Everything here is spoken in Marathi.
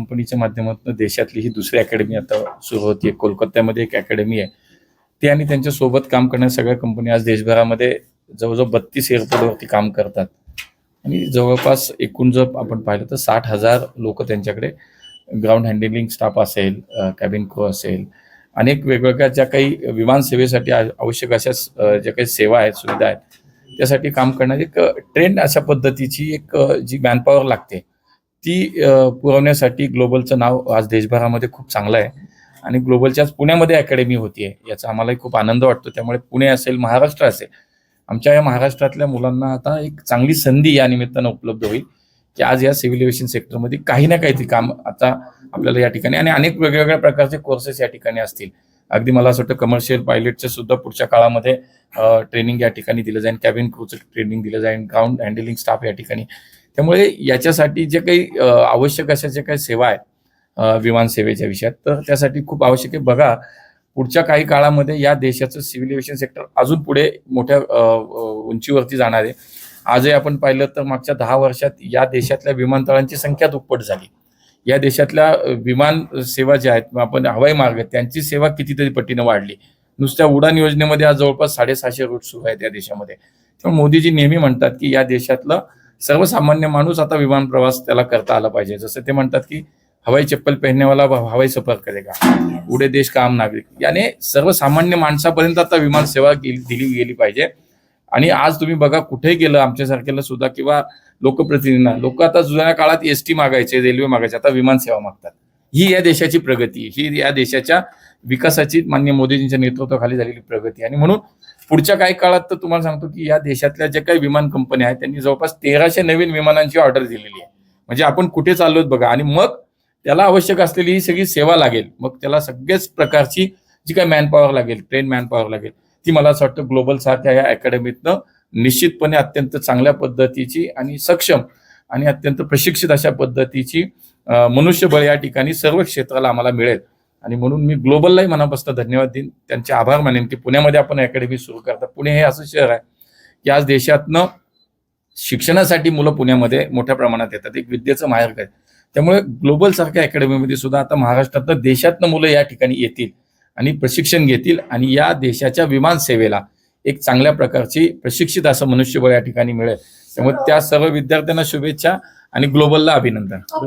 कंपनीच्या माध्यमातून देशातली ही दुसरी अकॅडमी आता सुरू होती कोलकात्यामध्ये एक अकॅडमी आहे. ते आणि त्यांच्यासोबत काम करणाऱ्या सगळ्या कंपनी आज देशभरामध्ये जवळजवळ बत्तीस एअरपोर्टवरती काम करतात. आणि जवळपास एकूण जर आपण पाहिलं तर साठ हजार लोक त्यांच्याकडे ग्राउंड हँडलिंग स्टाफ असेल कॅबिन क्रू असेल अनेक वेगवेगळ्या ज्या काही विमान सेवेसाठी आवश्यक अशा ज्या काही सेवा आहेत सुविधा आहेत त्यासाठी काम करणारी एक ट्रेंड अशा पद्धतीची एक जी मॅनपॉवर लागते. ती पुरवण्यासाठी ग्लोबलचं नाव आज देशभरामध्ये खूप चांगलं आहे. आणि ग्लोबलच्या आज पुण्यामध्ये अकॅडमी होतीये याचा आम्हालाही खूप आनंद वाटतो. त्यामुळे पुणे असेल महाराष्ट्र असेल आमच्या या महाराष्ट्रातल्या मुलांना आता एक चांगली संधी या निमित्तानं उपलब्ध होईल की आज या सिव्हिल एव्हिएशन सेक्टरमध्ये काही ना काहीतरी काम आता आपल्याला या ठिकाणी आणि अनेक वेगवेगळ्या प्रकारचे कोर्सेस या ठिकाणी असतील. अगदी मला असं वाटतं कमर्शियल पायलटचं सुद्धा पुढच्या काळामध्ये ट्रेनिंग या ठिकाणी दिलं जाईल. कॅबिन क्रूचं ट्रेनिंग दिलं जाईल. ग्राउंड हँडलिंग स्टाफ या ठिकाणी त्यामुळे याच्यासाठी जे काही आवश्यक अशा जे काही सेवा आहेत विमानसेवेच्या विषयात तर त्यासाठी खूप आवश्यक आहे. बघा पुढच्या काही काळामध्ये या देशाचं सिव्हिल एव्हिएशन सेक्टर अजून पुढे मोठ्या उंचीवरती जाणार आहे. आजही आपण पाहिलं तर मागच्या दहा वर्षात या देशातल्या विमानतळांची संख्या दुप्पट झाली. या देशातल्या विमान सेवा ज्या आहेत मग आपण हवाई मार्ग आहेत, त्यांची सेवा कितीतरी पटीनं वाढली. नुसत्या उडान योजनेमध्ये आज जवळपास साडेसहाशे रूट सुरू आहेत या देशामध्ये. त्यामुळे मोदीजी नेहमी म्हणतात की या देशातलं सर्वसामान्य माणूस आता विमान प्रवास त्याला करता आला पाहिजे. जसं ते म्हणतात की हवाई चप्पल पहननेवाला हवाई सफर करेगा. उडे देश काम नागरिक. याने सर्वसामान्य माणसापर्यंत आता विमान सेवा दिली गेली पाहिजे. आणि आज तुम्ही बघा कुठे गेलं आमच्यासारख्याला सुद्धा किंवा लोकप्रतिनिधींना लोक आता जुन्या काळात एसटी मागायचे रेल्वे मागायचे आता विमान सेवा मागतात. ही या देशाची प्रगती ही या देशाच्या विकासाची मान्य मोदीजींच्या नेतृत्वाखाली झालेली प्रगती. आणि म्हणून पुढच्या काही काळात तर तुम्हाला सांगतो की या देशातल्या ज्या काही विमान कंपन्या आहेत त्यांनी जवळपास तेराशे नवीन विमानांची ऑर्डर दिलेली आहे. म्हणजे आपण कुठे चाललोत बघा. आणि मग त्याला आवश्यक असलेली ही सगळी सेवा लागेल. मग त्याला सगळ्याच प्रकारची जी काही मॅनपॉवर लागेल ट्रेन मॅनपॉवर लागेल ती मला असं वाटतं ग्लोबल सारख्या या अकॅडमीतनं निश्चितपणे अत्यंत चांगल्या पद्धतीची आणि सक्षम आणि अत्यंत प्रशिक्षित अशा पद्धतीची मनुष्यबळ या ठिकाणी सर्व क्षेत्राला आम्हाला मिळेल. आणि म्हणून मी ग्लोबललाही मनापासून धन्यवाद देईन. त्यांचे आभार मानेन की पुण्यामध्ये आपण अकॅडमी सुरू करतात पुणे हे असं शहर आहे की आज देशातनं शिक्षणासाठी मुलं पुण्यामध्ये मोठ्या प्रमाणात येतात. एक विद्येचं माहेर आहे. त्यामुळे ग्लोबल सारख्या अकॅडमीमध्ये सुद्धा आता महाराष्ट्रातनं देशातनं मुलं या ठिकाणी येतील आणि प्रशिक्षण घेतील आणि या देशाच्या विमान सेवेला एक चांगल्या प्रकारची प्रशिक्षित असं मनुष्यबळ या ठिकाणी मिळेल. त्यामुळे त्या सर्व विद्यार्थ्यांना शुभेच्छा आणि ग्लोबलला अभिनंदन.